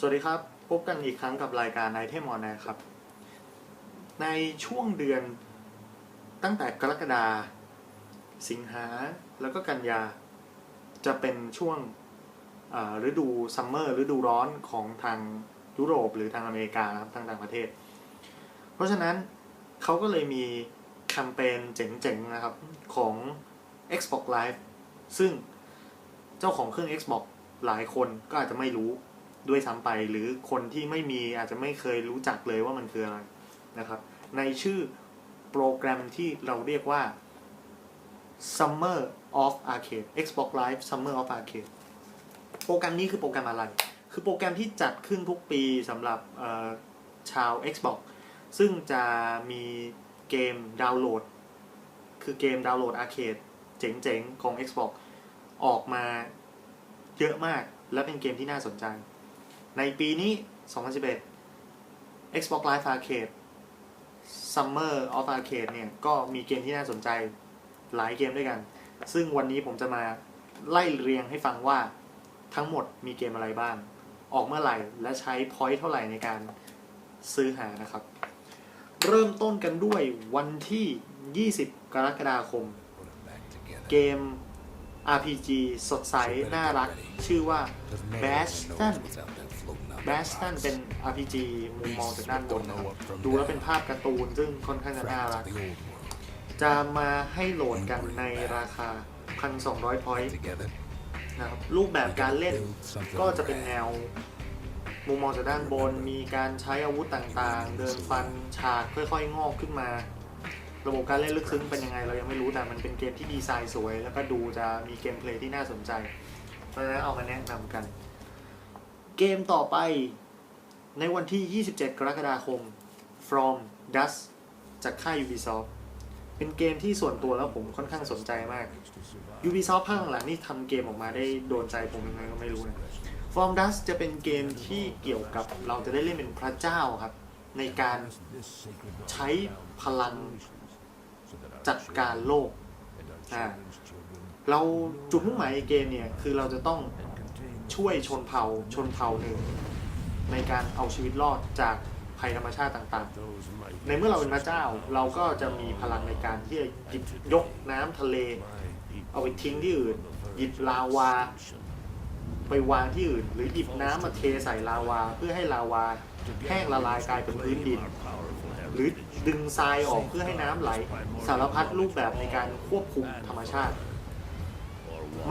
สวัสดีครับ พบกันอีกครั้งกับรายการ Item on Air ครับ ในช่วงเดือนตั้งแต่กรกฎาสิงหาแล้วก็กันยา จะเป็นช่วงฤดูซัมเมอร์ฤดูร้อนของทางยุโรปหรือทางอเมริกาครับทางต่างประเทศ เพราะฉะนั้นเขาก็เลยมีแคมเปญเจ๋งๆนะครับของ Xbox Live ซึ่งเจ้าของเครื่อง Xbox หลายคนก็อาจจะไม่รู้ ด้วยซ้ำไป หรือคนที่ไม่มีอาจจะไม่เคยรู้จักเลยว่ามันคืออะไรนะครับ ในชื่อโปรแกรมที่เราเรียกว่า Summer of Arcade Xbox Live Summer of Arcade โปรแกรมนี้คือโปรแกรมอะไร คือโปรแกรมที่จัดขึ้นทุกปีสำหรับชาว Xbox ซึ่งจะมีเกมดาวน์โหลด คือเกมดาวน์โหลดอาร์เคดเจ๋งๆ ของ Xbox ออกมาเยอะมากและเป็นเกมที่น่าสนใจ ในปีนี้ 2011 Xbox Live Arcade Summer of Arcade เนี่ย ก็มีเกมที่น่าสนใจหลายเกมด้วยกัน ซึ่งวันนี้ผมจะมาไล่เรียงให้ฟังว่าทั้งหมดมีเกมอะไรบ้าง ออกเมื่อไหร่ และใช้พอยต์เท่าไหร่ในการซื้อหานะครับ เริ่มต้นกันด้วยวันที่ 20 กรกฎาคม เกม RPG สดใส น่ารัก ชื่อว่า Bastion Bastion เป็น RPG มุมมองจากด้านบนนะครับดูแล้วเป็นภาพการ์ตูนซึ่งค่อนข้างจะน่ารัก จะมาให้โหลดกันในราคา 1,200 พอยต์นะครับรูปแบบการเล่นก็จะเป็นแนวมุมมองจากด้านบน มีการใช้อาวุธต่างๆ เดินฟันฉากค่อยๆ งอกขึ้นมา ระบบการเล่นลึกซึ้งเป็นยังไงเรายังไม่รู้แต่มันเป็นเกมที่ดีไซน์สวย แล้วก็ดูจะมีเกมเพลย์ที่น่าสนใจ เพราะฉะนั้นเอามาแนะนำกัน เกมต่อไปในวันที่ 27 กรกฎาคม From Dust จากค่าย Ubisoft เป็นเกมที่ส่วนตัวแล้วผมค่อนข้างสนใจมาก Ubisoft ภาคหลังนี่ทำเกมออกมาได้โดนใจผมยังไงก็ไม่รู้นะ From Dust จะเป็นเกมที่เกี่ยวกับเราจะได้เล่นเป็นพระเจ้าครับ ในการใช้พลังจัดการโลก เราจุดมุ่งหมายในเกมเนี่ย คือเราจะต้อง ช่วยชนเผ่าชนเผ่าหนึ่งในการเอาชีวิตรอดจากภัยธรรมชาติต่างๆ ในเมื่อเราเป็นพระเจ้าเราก็จะมีพลังในการที่จะหยิบยกน้ำทะเล เอาไปทิ้งที่อื่น หยิบลาวา ไปวางที่อื่น หรือหยิบน้ำมาเทใส่ลาวา เพื่อให้ลาวาแห้งละลายกลายเป็นพื้นดิน หรือดึงทรายออกเพื่อให้น้ำไหล สารพัดรูปแบบในการควบคุมธรรมชาติ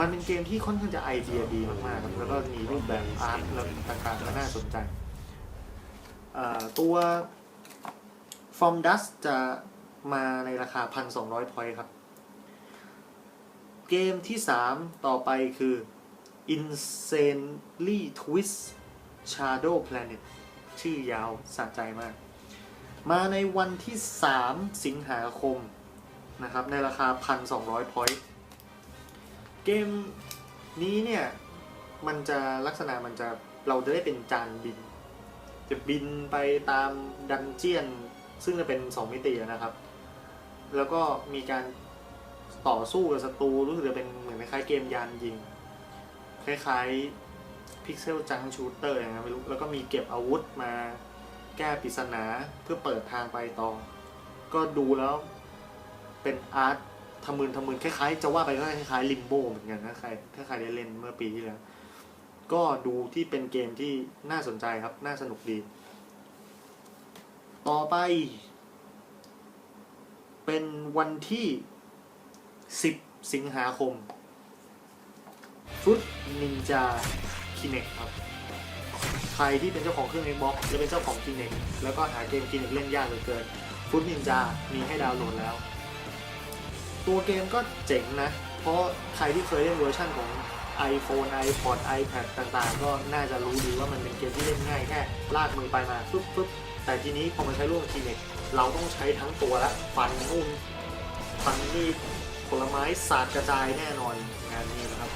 มันเป็นเกมที่ค่อนข้างจะไอเดียดีมากๆครับแล้วก็มีรูปแบบอาร์ตและต่างๆก็น่าสนใจตัว From Dust จะมาในราคา 1,200 พอยต์ครับ เกมที่ 3 ต่อไปคือ Insanely Twist Shadow Planet ชื่อยาวสะใจมาก มาในวันที่ 3 สิงหาคมนะครับ ในราคา 1,200 พอยต์ เกมนี้เนี่ย มันจะลักษณะมันจะเราจะได้เป็นจานบิน จะบินไปตามดันเจียน ซึ่งจะเป็น 2 มิตินะครับ แล้วก็มีการต่อสู้กับศัตรูรู้สึกจะเป็นเหมือนคล้ายเกมยานยิง คล้ายๆพิกเซลจังชูเตอร์อย่างเงี้ยไม่รู้แล้วก็มีเก็บอาวุธมาแก้ปริศนาเพื่อเปิดทางไปต่อ ก็ดูแล้วเป็นอาร์ต ทำมืนทำมืนคล้ายๆ จะว่าไปก็คล้ายๆลิมโบเหมือนกันถ้าใครถ้าใครได้เล่นเมื่อปีที่แล้ว ก็ดูที่เป็นเกมที่น่าสนใจครับ น่าสนุกดี ต่อไป เป็นวันที่ 10 สิงหาคมฟุตนินจาคิเนกครับ ใครที่เป็นเจ้าของเครื่อง Xbox หรือเป็นเจ้าของคิเนกแล้วก็หาเกมคิเนกเล่นยากเหลือเกินฟุตนินจามีให้ดาวน์โหลดแล้ว ตัวเกมก็เจ๋งนะ เพราะใครที่เคยเล่นเวอร์ชันของ iPhone iPod iPad ต่างๆ ก็น่าจะรู้ดีว่ามันเป็นเกมที่เล่นง่ายแค่ลากมือไปมาฟึบฟึบแต่ทีนี้พอมาใช้ร่วมกับคิเน็กเราต้องใช้ทั้งตัวละฟันนู่นฟันนี่ผลไม้สาดกระจายแน่นอนงานนี้นะครับ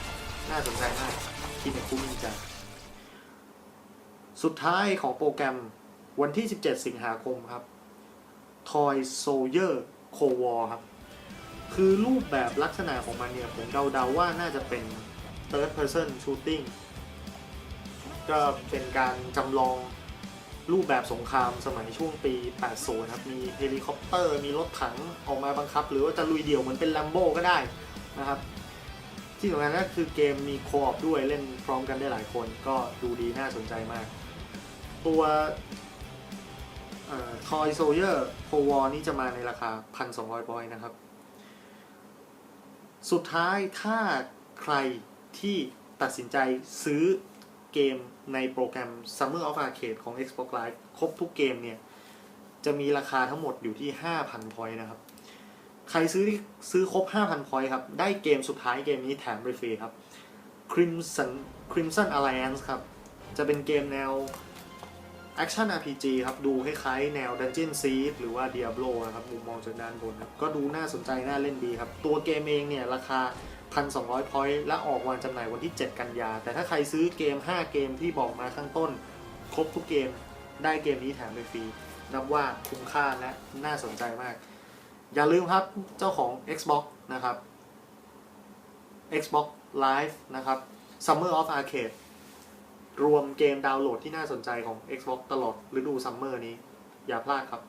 น่าสนใจมากคิเน็กคุ้มจริงจังสุดท้ายของโปรแกรมวันที่ 17 สิงหาคมครับ Toy Soldier c o w a r ครับ คือรูปแบบลักษณะของมันเนี่ย ผมเดาๆว่าน่าจะเป็น third person shooting ก็เป็นการจำลองรูปแบบสงครามสมัยช่วงปี 80 ครับ มีเฮลิคอปเตอร์ มีรถถังออกมาบังคับ หรือว่าจะลุยเดี่ยวเหมือนเป็นแลมโบก็ได้นะครับ ที่สำคัญก็คือเกมมีโคออปด้วยเล่นพร้อมกันได้หลายคนก็ดูดีน่าสนใจมาก ตัวทอยโซเยอร์โควอนี่จะมาในราคา 1,200 บอยนะครับ สุดท้ายถ้าใครที่ตัดสินใจซื้อเกมในโปรแกรม Summer of Arcade ของ Xbox Live ครบทุกเกมเนี่ย จะมีราคาทั้งหมดอยู่ที่ 5,000 พอยต์นะครับ ใครซื้อที่ซื้อครบ 5,000 พอยต์ครับ ได้เกมสุดท้ายเกมนี้แถมฟรีครับ Crimson Crimson Alliance ครับ จะเป็นเกมแนว Action RPG ครับ ดูคล้ายๆแนว Dungeon Siege หรือว่า Diablo นะครับ มุมมองจากด้านบนครับ ก็ดูน่าสนใจ น่าเล่นดีครับ ตัวเกมเองเนี่ย ราคา 1,200 พอยต์และออกวางจำหน่ายวันที่ 7 กันยา แต่ถ้าใครซื้อเกม 5 เกมที่บอกมาข้างต้น ครบทุกเกมได้เกมนี้แถมไปฟรีนับว่าคุ้มค่าและน่าสนใจมาก อย่าลืมครับเจ้าของ Xbox นะครับ Xbox Live นะครับ Summer of Arcade รวมเกมดาวน์โหลดที่น่าสนใจของ Xbox ตลอดฤดูซัมเมอร์นี้ อย่าพลาดครับ